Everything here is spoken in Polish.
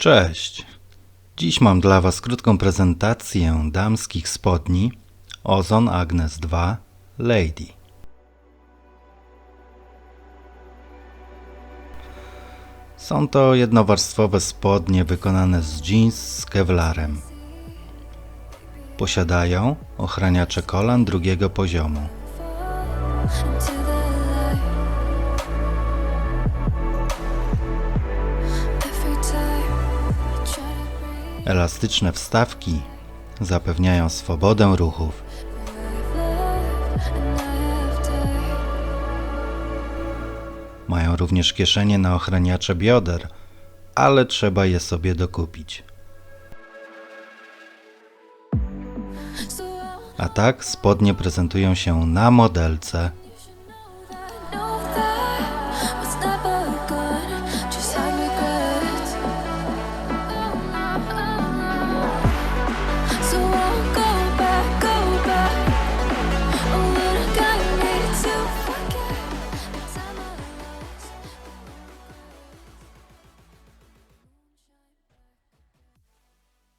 Cześć. Dziś mam dla Was krótką prezentację damskich spodni Ozon Agnes 2 Lady. Są to jednowarstwowe spodnie wykonane z jeans z kevlarem. Posiadają ochraniacze kolan drugiego poziomu. Elastyczne wstawki zapewniają swobodę ruchów. Mają również kieszenie na ochraniacze bioder, ale trzeba je sobie dokupić. A tak spodnie prezentują się na modelce